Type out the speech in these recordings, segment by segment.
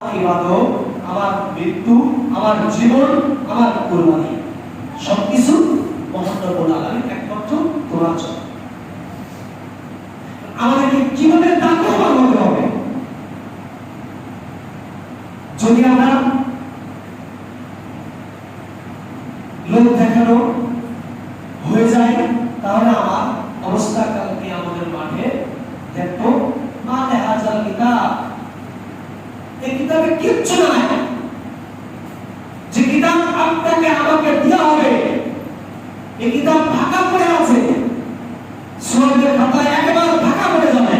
আমার মৃত্যু, আমার জীবন, আমার কোরবানি। সবকিছু মহান রব্বুল আলামিন একমাত্র জন্য। আমাদেরকে কীভাবে হতে হবে। যদি আমরা লোক দেখানো হয়ে যায় তাহলে আমার অবস্থা কালকে আমাদের মাঠে দেখব মানে হাজার কিতাব এই কিচ্ছু নাই যে কিতাব আপনাকে আমাকে দেওয়া হবে এই কিতাব ঢাকা পড়ে আছে। সুরতের খাতায় একেবারে ঢাকা পড়ে যাবে।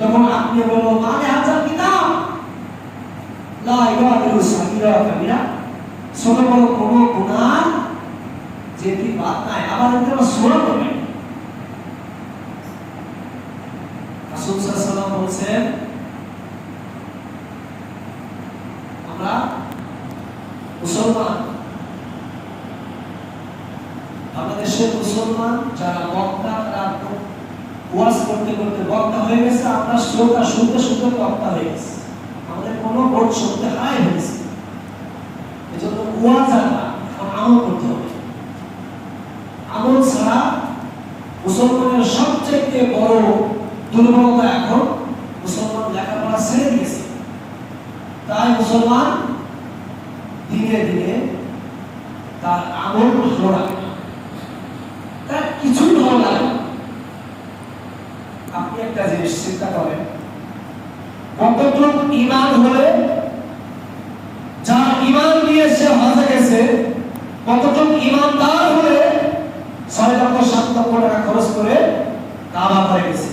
তখন আপনি বলব মানে হাজার কিতাব। লা ইবাদিরু সাগীরা ওয়া ছোট বড় কোনো গুনাহ যেটি বাদ নাই আবার এতে আবার সূরা পড়বেন রাসূল সাল্লাল্লাহু আলাইহি ওয়াসাল্লাম বলেছেন আমরা মুসলমান। বাংলাদেশের মুসলমান যারা বক্তা, তারা ওয়াজ করতে করতে বক্তা হয়ে গেছে, আমরা শ্রোতা শুনতে শুনতে বক্তা হয়ে গেছে। আমাদের কোনো ভোট শুনতে হাই হয়েছে এজন্য ওয়াজ আর আমল করতে হবে। আমল ছাড়া মুসলমানের সবচেয়ে বড় দুর্বলতা এখন মুসলমান লেখাপড়া ছেড়ে দিয়েছে। তাই মুসলমান ধীরে ধীরে তার আমল ভালো লাগে তার কিছুই ভালো লাগে। আপনি একটা জিনিস চিন্তা করেন। কতটুকু ইমান হলে যার ইমান দিয়ে সে গেছে কতটুকু ইমানদার হলে ছয় লক্ষ সাত লক্ষ টাকা খরচ করে কাবা করে গেছে।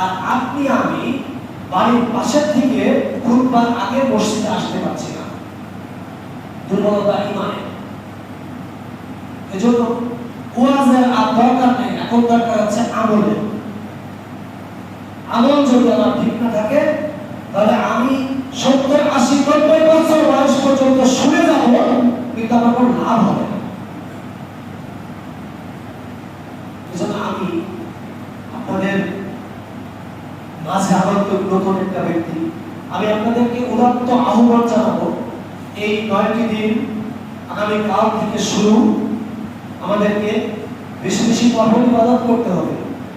আর আপনি, আমি বাড়ির পাশের থেকে খুববার আগে মসজিদে আসতে পারছি না। দুর্বলতা ইমানে এজন্য ওয়াজের আর দরকার নেই, এখন দরকার হচ্ছে আমলের আমল যদি আমার ঠিক না থাকে, তাহলে আমি সত্তর, আশি, নব্বই বছর বয়স পর্যন্ত শুনে যাব, কিন্তু আমার কোনো লাভ হবে এজন্য আমি আপনাদের মাঝে আমার তো নতুন একটা ব্যক্তি। আমি আপনাদেরকে উদাত্ত আহ্বান জানাব এই নয়টি দিন আগামী কাল থেকে শুরু আমাদেরকে বেশি বেশি নফল ইবাদত করতে হবে।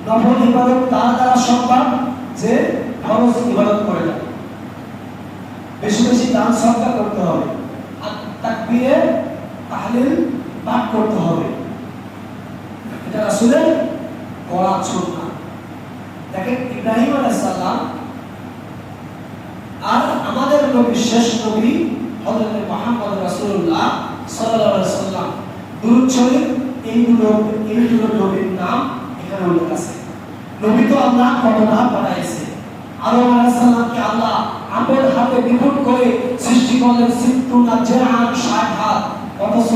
নফল ইবাদত তার দ্বারা সম্ভব যে ফরজ ইবাদত করে যাবে। বেশি বেশি দান সদকা করতে হবে। আর তাকবীরে তাহলিল পাঠ করতে হবে। এটা রাসূলের করা সুন্নাহ। দেখেন ইব্রাহিম আলাইহিস সালাম আর আমাদের নবী শেষ নবী হযরত মুহাম্মদ রাসূলুল্লাহ সাল্লাল্লাহু আলাইহি সাল্লাম দুরূদ শরীফ এইগুলো এইগুলো নবীর নাম এখানে উল্লেখ আছে। নবী তো আল্লাহ ঘটনা পাঠাইছে আদম আলাইহিস সালামকে আল্লাহ আপন হাতে নিপুণ করে সৃষ্টি করলেন সিত্তুনা জাহান ষাট হাত। অথচ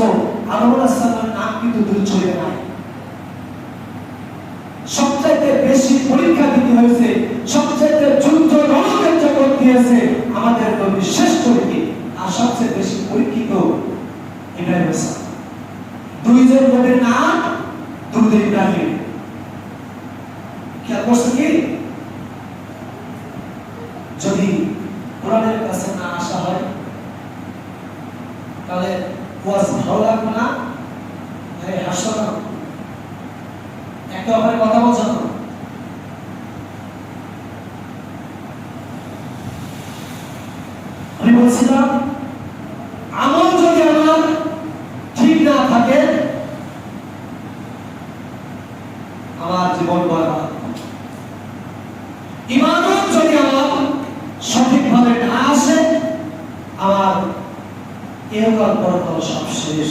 আদম আলাইহিস সালামের নাম কিন্তু দুরূদ শরীফে নাই সবচাইতে বেশি পরীক্ষা দিতে হয়েছে সবচাইতে যুদ্ধ রণক্ষেত্র করতে হয়েছে আমাদের নবী শ্রেষ্ঠ ব্যক্তি আর সবচেয়ে বেশি পরীক্ষিত ইব্রাহিম ইসলাম দুইজন নবীর নাম দুরুদ ইব্রাহিম কি যদি কোরআনের কাছে না আসা হয়, তাহলে ওয়াজ ভালো লাগবে না? এই হাসো না। একে অপরের কথা বলছো না আমি বলছিলাম আমল যদি আমার ঠিক না থাকে আমার জীবন বরবাদ ইমানত যদি আমার সঠিকভাবে না আসে আমার এহকাল পরকাল সব শেষ।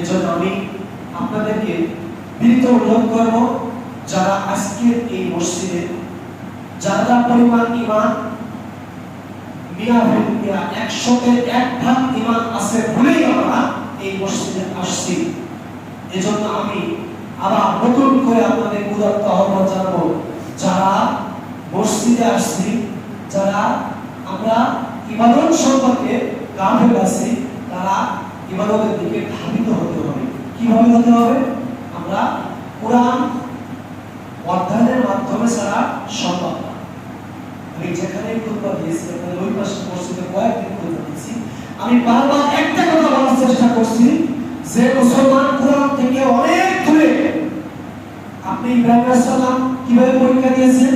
এজন্য আমি আপনাদেরকে বিনীত অনুরোধ করব, যারা আজকের এই মসজিদে, যারা পরিমাণ ইমান একশোতে এক ভাগ ইমান আছে বলেই আমরা এই মসজিদে আসছি। এজন্য আমি আবার নতুন করে আপনাদের উদাত্ত আহ্বান জানাব, যারা মসজিদে আসছি, যারা আমরা ইবাদত সম্পর্কে গাফেল আছি তারা ইবাদতের দিকে ধাবিত হতে হবে। কীভাবে হতে হবে? আমরা কোরআন অধ্যয়নের মাধ্যমে ছাড়া সম্ভব না। আমি যেখানে দিয়েছি, আপনাদের ওই পাশে মসজিদে আমি বারবার একটা কথা বলার চেষ্টা করছি যে মুসলমান কোরআন থেকে অনেক দূরে। আপনি ইব্রাহিম সালাম কীভাবে পরীক্ষা দিয়েছেন?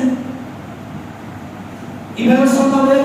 ইব্রাহিম সালামের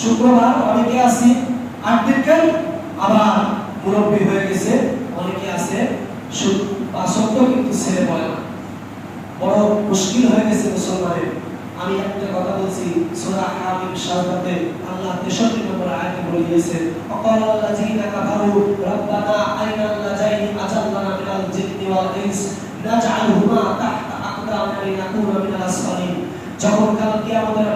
শুক্রবার অনেকে আছে আটদিনকার আবার মুরব্বী হয়ে গেছে, অনেকে আছে কিন্তু ছেলে না। বড় মুশকিল হয়ে গেছে মুসলমানের। আমি একটা কথা বলছি, সূরা হামিম শাহাদাতে আল্লাহ 63 নম্বর আয়াতে বলে দিয়েছেন কাফারু আজাল্লানা মিনাল জিন্নি ওয়াল ইনস আকদামিনা মিনাল আসফালিন। যখন কাল কিয়ামতের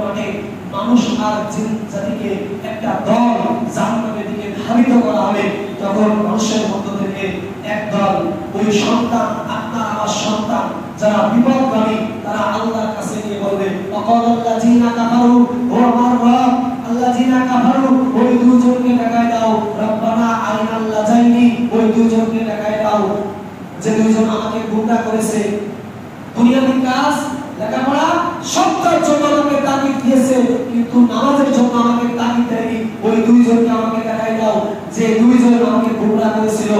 মানুষ আর জিন জাতিকে একটা দল জাহান্নামের দিকে ধাবিত করা হবে, তখন মানুষের মধ্য থেকে এক দল, ওই সন্তান আপনার আমার সন্তান, যারা বিপদগামী, তারা আল্লাহর কাছে গিয়ে বলবে অকল আল্লাযীনা কাফারু, ও আমার রব আল্লাযীনা কাফারু, ওই দুজনকে দেখায় দাও, রব্বানা আরিনাল লাজাইনি ওই দুজনকে দেখায় দাও। যে দুইজন আমাকে গুমরা করেছে দুনিয়াবি কাজ, লেখাপড়া সবটার জন্য আমাকে তাগিদ দিয়েছে, কিন্তু নামাজের জন্য আমাকে তাগিদ দেয়নি। ওই দুইজনকে আমাকে দেখাই দাও, যে দুইজন আমাকে গুমরা করেছিল।